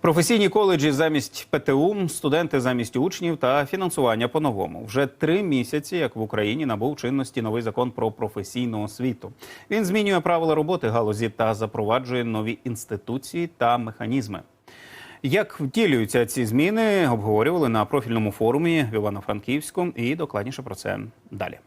Професійні коледжі замість ПТУ, студенти замість учнів та фінансування по-новому. Вже три місяці, як в Україні набув чинності новий закон про професійну освіту. Він змінює правила роботи галузі та запроваджує нові інституції та механізми. Як втілюються ці зміни, обговорювали на профільному форумі в Івано-Франківську. І докладніше про це далі.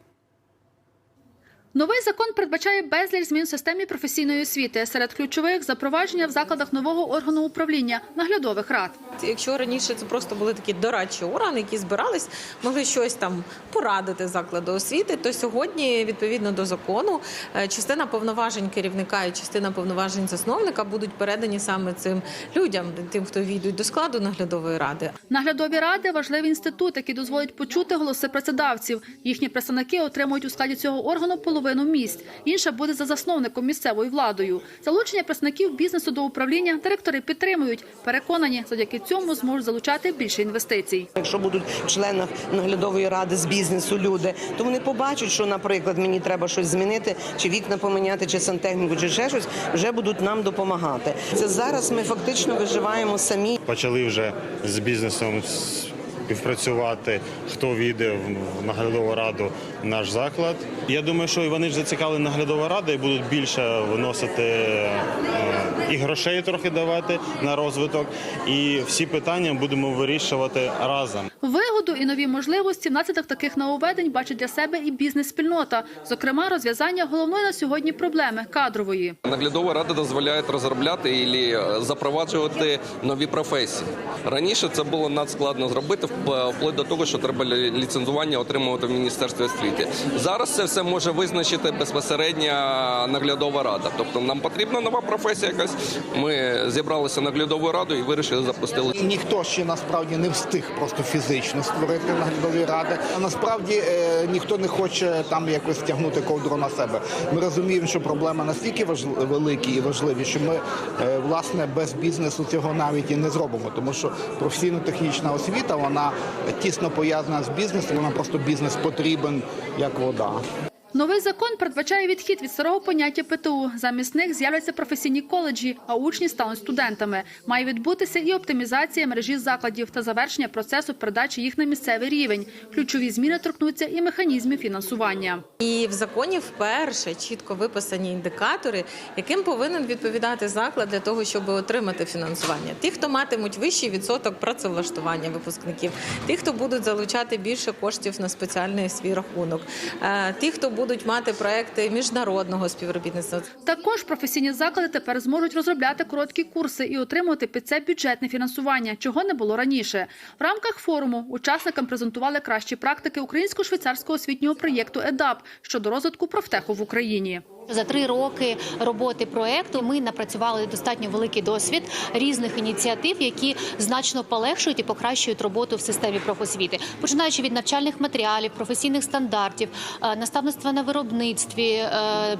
Новий закон передбачає безліч змін в системі професійної освіти. Серед ключових запровадження в закладах нового органу управління наглядових рад. Якщо раніше це просто були такі дорадчі органи, які збирались, могли щось там порадити закладу освіти, то сьогодні, відповідно до закону, е, частина повноважень керівника і частина повноважень засновника будуть передані саме цим людям, тим, хто війдуть до складу наглядової ради. Наглядові ради важливий інститут, який дозволить почути голоси працедавців. Їхні представники отримують у складі цього органу половину місць. Інша буде за засновником місцевою владою. Залучення представників бізнесу до управління директори підтримують. Переконані, завдяки цьому зможуть залучати більше інвестицій. Якщо будуть в членах наглядової ради з бізнесу люди, то вони побачать, що, наприклад, мені треба щось змінити, чи вікна поміняти, чи сантехніку, чи ще щось, вже будуть нам допомагати. Це зараз ми фактично виживаємо самі. почали вже з бізнесом співпрацювати, хто війде в наглядову раду в наш заклад. Я думаю, що і вони ж зацікавлені наглядова рада і будуть більше виносити е, і грошей трохи давати на розвиток. І всі питання будемо вирішувати разом. Вигоду і нові можливості внаслідок таких нововведень бачить для себе і бізнес-спільнота. Зокрема, розв'язання головної на сьогодні проблеми кадрової. Наглядова рада дозволяє розробляти і запроваджувати нові професії. Раніше це було надскладно зробити вплоть до того, що треба ліцензування отримувати в міністерстві освіти. Зараз це все може визначити безпосередньо наглядова рада. Тобто нам потрібна нова професія. Якась ми зібралися наглядовою радою і вирішили запустили. Ніхто ще насправді не встиг просто фізично створити наглядові ради. А насправді е, ніхто не хоче там якось тягнути ковдру на себе. Ми розуміємо, що проблема настільки великі і важливі, що ми е, власне без бізнесу цього навіть і не зробимо, тому що професійно-технічна освіта вона тісно пов'язана з бізнесом. Вона просто бізнес потрібен як вода. Новий закон передбачає відхід від старого поняття ПТУ. Замість них з'являться професійні коледжі, а учні стануть студентами. Має відбутися і оптимізація мережі закладів та завершення процесу передачі їх на місцевий рівень. Ключові зміни торкнуться і механізмів фінансування. І в законі вперше чітко виписані індикатори, яким повинен відповідати заклад для того, щоб отримати фінансування. Ті, хто матимуть вищий відсоток працевлаштування випускників, ті, хто будуть залучати більше коштів на спеціальний свій рахунок, е, ті, хто будуть мати проекти міжнародного співробітництва. Також професійні заклади тепер зможуть розробляти короткі курси і отримувати під це бюджетне фінансування, чого не було раніше. В рамках форуму учасникам презентували кращі практики українсько-швейцарського освітнього проєкту ЕДАП щодо розвитку профтеху в Україні. За три роки роботи проекту ми напрацювали достатньо великий досвід різних ініціатив, які значно полегшують і покращують роботу в системі профосвіти, починаючи від навчальних матеріалів, професійних стандартів, е, наставництва на виробництві, е,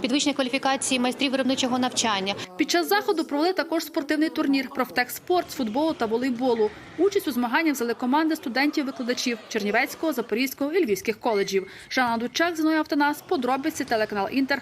підвищення кваліфікації майстрів виробничого навчання. Під час заходу провели також спортивний турнір «Профтехспорт» з футболу та волейболу. Участь у змаганнях взяли команди студентів-викладачів Чернівецького, Запорізького і Львівських коледжів. Жанна Дучак, Зіною Автонас, подробиці, телеканал Інтер,